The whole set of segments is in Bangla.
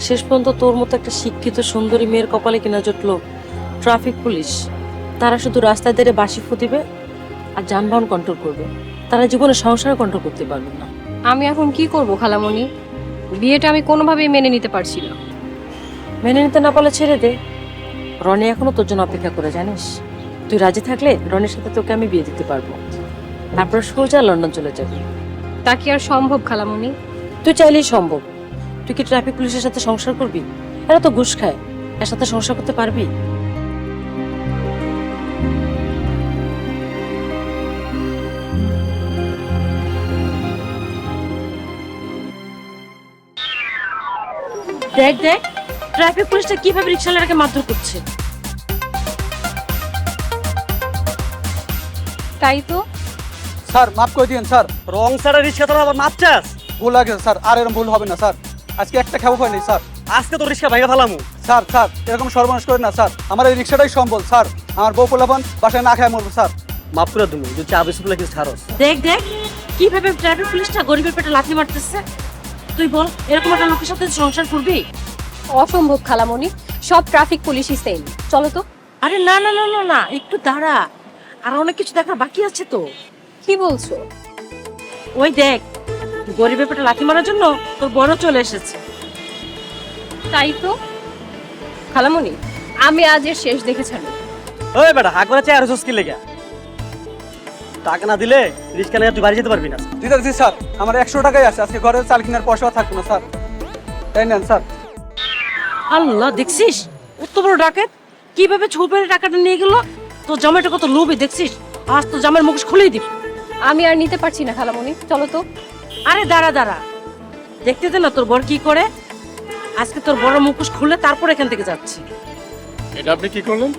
শেষ পর্যন্ত তোর মতো একটা শিক্ষিত সুন্দরী মেয়ের কপালে কিনা জুটলো ট্রাফিক পুলিশ। তারা শুধু রাস্তায় দাঁড়িয়ে বাসি ফুটিবে আর যানবাহন কন্ট্রোল করবে। তারা জীবনে সংসার কন্ট্রোল করতে পারবে না। আমি এখন কি করব খালামণি? বিয়েটা আমি কোনোভাবেই মেনে নিতে পারছি না। মেনে নিতে না পারলে ছেড়ে দে। রনি এখনও তোর জন্য অপেক্ষা করে জানিস? তুই রাজি থাকলে রনির সাথে তোকে আমি বিয়ে দিতে পারব। তারপর সোজা লন্ডন চলে যাবি। তা কি আর সম্ভব খালামণি? তুই চাইলেই সম্ভব। তুই কি ট্রাফিক পুলিশের সাথে সংসার করবি? এরা তো ঘুষ খায়। এর সাথে সংসার করতে পারবি? দেখ দেখ ট্রাফিক পুলিশটা কীভাবে রিক্সাওয়ালাকে মারধর করছে? তাই তো। স্যার মাফ করে দিন স্যার। রং সারা রিক্সা তোরা আবার মাপচাস ভুল লাগে স্যার। আর এরকম ভুল হবে না স্যার। আজকে একটা খাব হয়নি স্যার। আজকে তো রিক্সা ভাইয়া ফেলামু। স্যার স্যার এরকম সর্বনাশ করে না স্যার। আমার এই রিক্সাটাই সম্বল স্যার। আমার বউ পোলাপান বাসায় না খায় মরবো স্যার। মাফ করে তুমি যদি চা বেশি কিছু ছাড়স দেখ দেখ কীভাবে ট্রাফিক পুলিশটা গরিবের পেটে লাথি মারতেছে। তুই বল এরকম একটা লোকের সাথে সংসার করবি? অসম্ভব খালামণি সব ট্রাফিক পুলিশই সেম চলো তো। আরে না না না না না একটু দাঁড়া। আর অনেক কিছু দেখার বাকি আছে তো। কি বলছো? ওই দেখ গরিবের পেটে লাথি মারার জন্য তোর বড় চলে এসেছে। তাই তো। খালামণি আমি আজ এর শেষ দেখে ছাড়ি ওই বেটা হাক করে চা আর কি লেগে? টাকা না দিলে রিক্সা নিয়ে তুই বাড়ি যেতে পারবি না। দিতে দিচ্ছি স্যার আমার একশো টাকাই আছে আজকে ঘরে চাল কেনার পয়সা থাকবে না স্যার। তাই নেন স্যার। আল্লাহ দেখছিস? এত বড় ডাকাত। কীভাবে ছুপের টাকাটা নিয়ে গেল? তোর জামাইটা কত লোভে দেখছিস? আজ তো জামাইয়ের মুখ খুলেই দিবি। আমি আর নিতে পারছি না খালামণি চলো তো। আরে দাঁড়া দাঁড়া। দেখতে দে না তোর বর কি করে? আজকে তোর বড় মুখোশ খুলে তারপর এখান থেকে যাচ্ছি। এটা আপনি কি করলেন?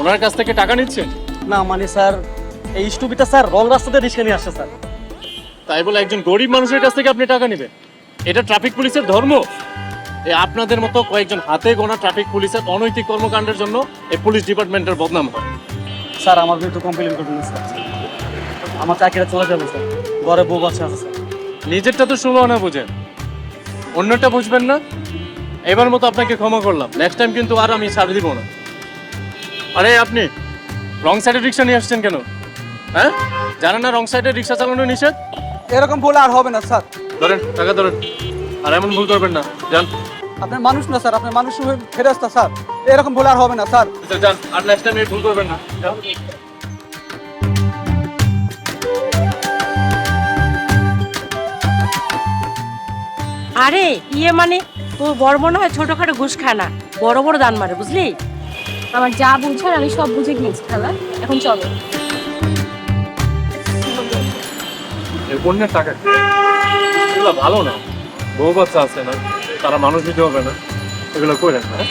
ওনার কাছ থেকে টাকা নিচ্ছেন? না মানে স্যার এই স্টুপিটা স্যার রং রাস্তাতে রিক্সা নিয়ে আসছে স্যার। তাই বলে একজন গরিব মানুষের কাছ থেকে আপনি টাকা নেবেন? এটা ট্রাফিক পুলিশের ধর্ম। এই আপনাদের মতো কয়েকজন হাতে গোনা ট্রাফিক পুলিশের অনৈতিক কর্মকাণ্ডের জন্য এই পুলিশ ডিপার্টমেন্টের বদনাম হয়। স্যার আমার বিরুদ্ধে কমপ্লেন করবেন স্যার। আমার চাকরিটা চলে যাবে স্যার। ঘরে বউ বাচ্চা আছে স্যার। নিজেরটা তো শুনো না বুঝেন। অন্যটা বুঝবেন না? এবার মতো আপনাকে ক্ষমা করলাম। নেক্সট টাইম কিন্তু আর আমি ছাড় দিব না। আরে আপনি রং সাইডে রিক্সা নিয়ে আসছেন কেন? হ্যাঁ? জানেন না রং সাইডে রিক্সা চালানো নিষেধ? এরকম ভুল আর হবে না স্যার। ধরেন টাকা ধরেন। আর এমন ভুল করবেন না। যান। আপনার মানুষ না স্যার। আপনার মানুষ হয়ে ফেরস্তা স্যার। এরকম ভুল আর হবে না স্যার। যান। আর নেক্সট টাইম ভুল করবেন না। আরে ইয়ে মানে তোর বড় মনে হয় ছোটখাটো ঘুষ খায় না বড় বড় দান মারে, বুঝলি? আমার যা বুঝার আমি সব বুঝে গিয়েছি, খালা। এখন চলো। টাকা এগুলো ভালো না। বউ বাচ্চা আছে না, তারা মানুষ দিতে হবে না। এগুলো করে না হ্যাঁ?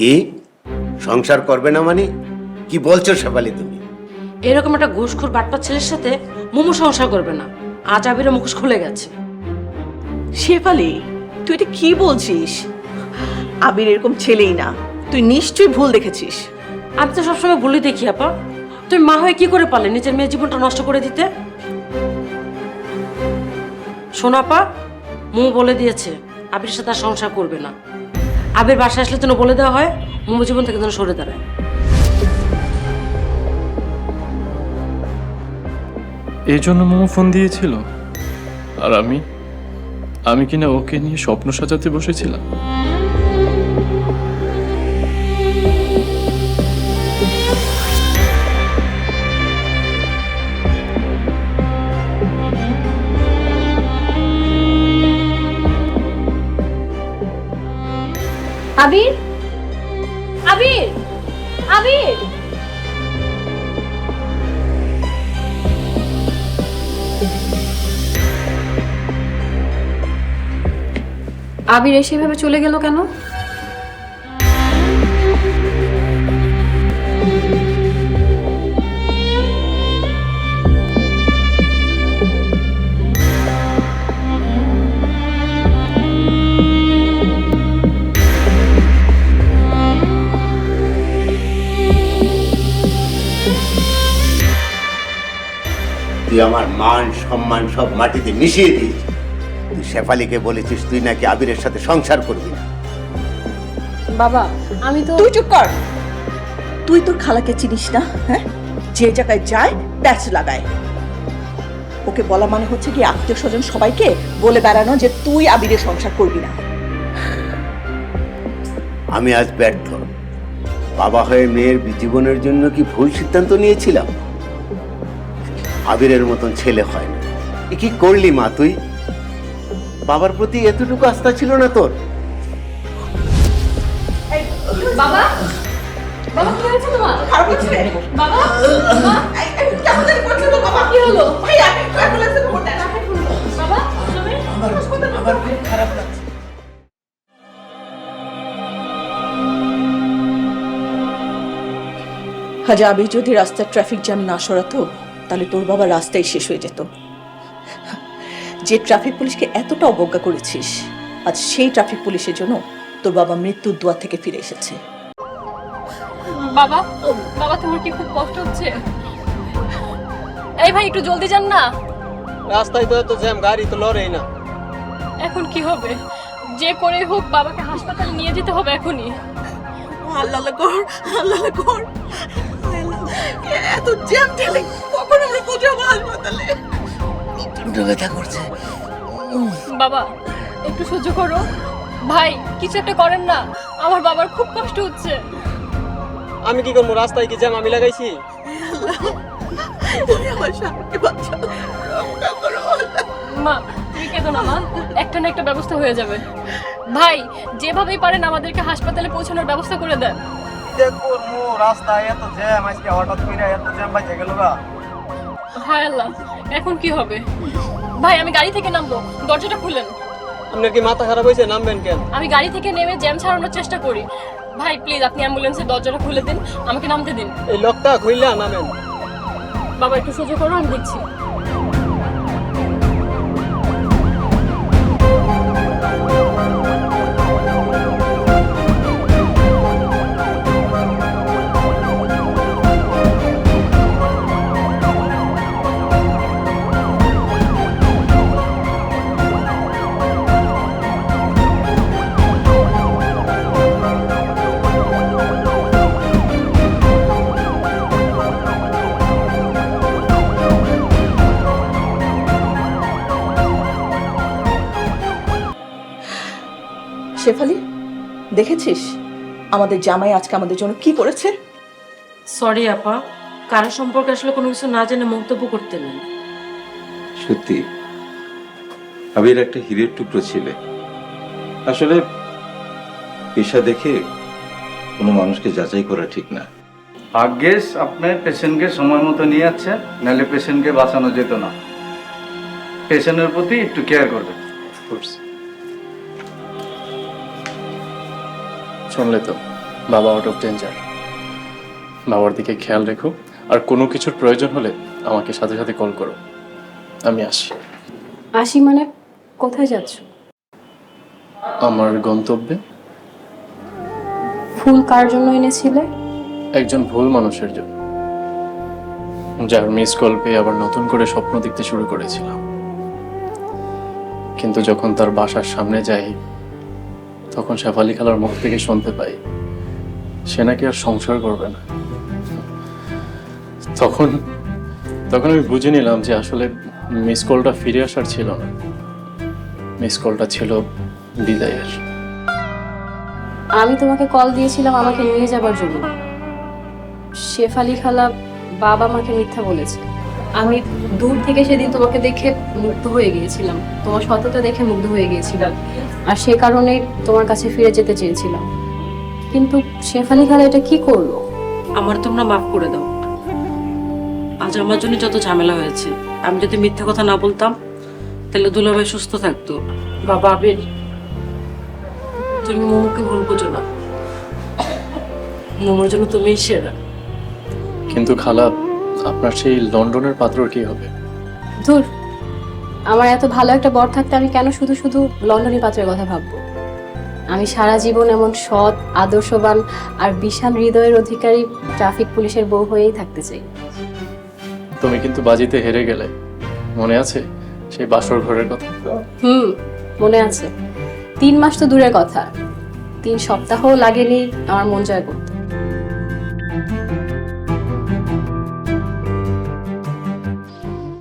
কি? সংসার করবে না মানে? কি বলছো শেফালি তুমি? এরকম একটা ঘুষখোর বাটপার ছেলের সাথে মোমো সংসার করবে না। আজ আবিরের মুখোশ খুলে গেছে। শেফালি তুই এটা কি বলছিস? আবির এরকম ছেলেই না। তুই নিশ্চয়ই ভুল দেখেছিস। আমি তো সবসময় ভুলই দেখি আপা। তুমি মা হয়ে কি করে পারলে নিজের মেয়ের জীবনটা নষ্ট করে দিতে? শোনাপা মু বলে দিয়েছে আবির সাথে আর সংসার করবে না। আবির বাসা আসলে যেন বলে দেওয়া হয় মোমো জীবন থেকে যেন সরে দাঁড়ায়। এই জন্য মোমো ফোন দিয়েছিল। আর আমি? আমি কিনা ওকে নিয়ে স্বপ্ন সাজাতে বসেছিলাম। আবির? আবির? আবির? আবির এসে এভাবে চলে গেল কেন? তুই আমার মান সম্মান সব মাটিতে মিশিয়ে দিয়েছিস। তুই শেফালিকে বলেছিস তুই নাকি আবিরের সাথে সংসার করবি না। বাবা আমি তো তুই চুপ কর। তুই তোর খালাকে চিনিস না হ্যাঁ? যে জায়গায় যায় প্যাচ লাগায়। ওকে বলা মানে হচ্ছে কি আত্মীয় স্বজন সবাইকে বলে বেড়ানো যে তুই আবিরের সংসার করবি না। আমি আজ ব্যর্থ। বাবা হয়ে মেয়ের জীবনের জন্য কি ভুল সিদ্ধান্ত নিয়েছিলাম? আবিরের মতন ছেলে হয় না। এ কি করলি মা তুই? বাবার প্রতি এতটুকু আস্থা ছিল না তোর? বাবা? বাবা কি হয়েছে তোমার? খারাপ হচ্ছে বাবা? এই, এই, কেমন জানি করছে তো বাবা। কি হলো? ভাই আমি একটু অ্যাম্বুলেন্সে খবর দেন বাবা তুমি? হাজা আবির যদি রাস্তার ট্রাফিক জ্যাম না সরাতো তাহলে তোর বাবা রাস্তায় শেষ হয়ে যেত। যে ট্রাফিক পুলিশকে এতটা অবজ্ঞা করেছিস আজ সেই ট্রাফিক পুলিশের জন্য তোর বাবা মৃত্যুর দুয়ার থেকে ফিরে এসেছে। বাবা বাবা তোমার কি খুব কষ্ট হচ্ছে? এই ভাই একটু জলদি যান না। রাস্তায় তো এত জ্যাম গাড়ি তো লড়েই না। এখন কি হবে? যে করে হোক বাবাকে হাসপাতালে নিয়ে যেতে হবে এখনই। আল্লাহ কর আল্লাহ কর। এত জ্যাম ঠেলে কখন আমরা পৌঁছাবো হাসপাতালে ব্যথা করছে। বাবা একটু সহ্য করো। ভাই কিছু একটা করেন না। আমার বাবার খুব কষ্ট হচ্ছে। আমি কি করব? রাস্তায় কি জ্যাম আমি লাগাইছি। মা তুমি কেঁদো না মা। একটা না একটা ব্যবস্থা হয়ে যাবে। ভাই যেভাবেই পারেন আমাদেরকে হাসপাতালে পৌঁছানোর ব্যবস্থা করে দেন। দেখো রাস্তায় এত জ্যাম আজকে হঠাৎ করে এত জ্যাম বাজে গেল গা। হায় আল্লাহ এখন কি হবে? ভাই আমি গাড়ি থেকে নামবো দরজাটা খুলেন আপনার কি মাথা খারাপ হয়েছে নামবেন কেন? আমি গাড়ি থেকে নেমে জ্যাম ছাড়ানোর চেষ্টা করি। ভাই প্লিজ আপনি অ্যাম্বুলেন্সের দরজাটা খুলে দিন আমাকে নামতে দিন। এই লোকটা খুললা নামেন। বাবা একটু সহ্য করো আমি দেখছি শেফালি দেখেছিস আমাদের জামাই আজকে আমাদের জন্য কি করেছে? সরি আপা কারও সম্পর্কে আসলে কোনো কিছু না জেনে মন্তব্য করতে নেই। সত্যি আবির একটা হীরের টুকরো ছিলে। আসলে পেশা দেখে কোনো মানুষকে যাচাই করা ঠিক না। ভাগ্যেশ আপনার পেশেন্টকে সময় মতো নিয়ে যাচ্ছে নাহলে পেশেন্টকে বাঁচানো যেত না। পেশেন্টের প্রতি একটু কেয়ার করবেন। শুনলে তো বাবা আউট অফ ডেঞ্জার বাবার দিকে খেয়াল রেখো আর কোনো কিছুর প্রয়োজন হলে আমাকে সাথে সাথে কল করো। আমি আসি। আসি মানে কোথায় যাচ্ছ? আমার গন্তব্যে? ফুল কার জন্য এনেছিলে? একজন ভুল মানুষের জন্য। যার মিস কল পেয়ে আবার নতুন করে স্বপ্ন দেখতে শুরু করেছিলাম। কিন্তু যখন তার বাসার সামনে যাই তখন শেফালি খালার মুখ থেকে শুনতে পাই, সে নাকি আর সংসার করবে না। তখন তখন আমি বুঝে নিলাম যে আসলে মিস কলটা ফিরে আসার ছিল না। মিস কলটা ছিল বিদায়ের। আমি তোমাকে কল দিয়েছিলাম আমাকে নিয়ে যাবার জন্য। শেফালি খালা বাবা আমাকে মিথ্যা বলেছে। আমি দূর থেকে সেদিন তোমাকে দেখে মুগ্ধ হয়ে গিয়েছিলাম। তোমার সততা দেখে মুগ্ধ হয়ে গিয়েছিলাম। আর সে কারণে তোমার কাছে ফিরে যেতে চেয়েছিলাম। কিন্তু শেফালি খালা এটা কি করল? আমার তোমরা মাফ করে দাও। আজ আমার জন্য যত ঝামেলা হয়েছে আমি যদি মিথ্যা কথা না বলতাম তাহলে দুলাভাই সুস্থ থাকতো। বাবা আবির। তুমি মোমোকে ভুল বোঝো না। মোমোর জন্য তুমিই সেরা। কিন্তু খালা আপনার সেই লন্ডনের পাত্রর কি হবে? ধুর আমার এত ভালো একটা বর থাকতে আমি কেন শুধু শুধু লন্ডনী পাত্রের কথা ভাববো? আমি সারা জীবন এমন সৎ আদর্শবান আর বিশাল হৃদয়ের অধিকারী ট্রাফিক পুলিশের বউ হয়েই থাকতে চাই। তুমি কিন্তু বাজিতে হেরে গেলে। মনে আছে সেই বাসর ঘরের কথা? হুম মনে আছে। তিন মাস তো দূরের কথা। তিন সপ্তাহও লাগেনি আমার মন জয় করতে।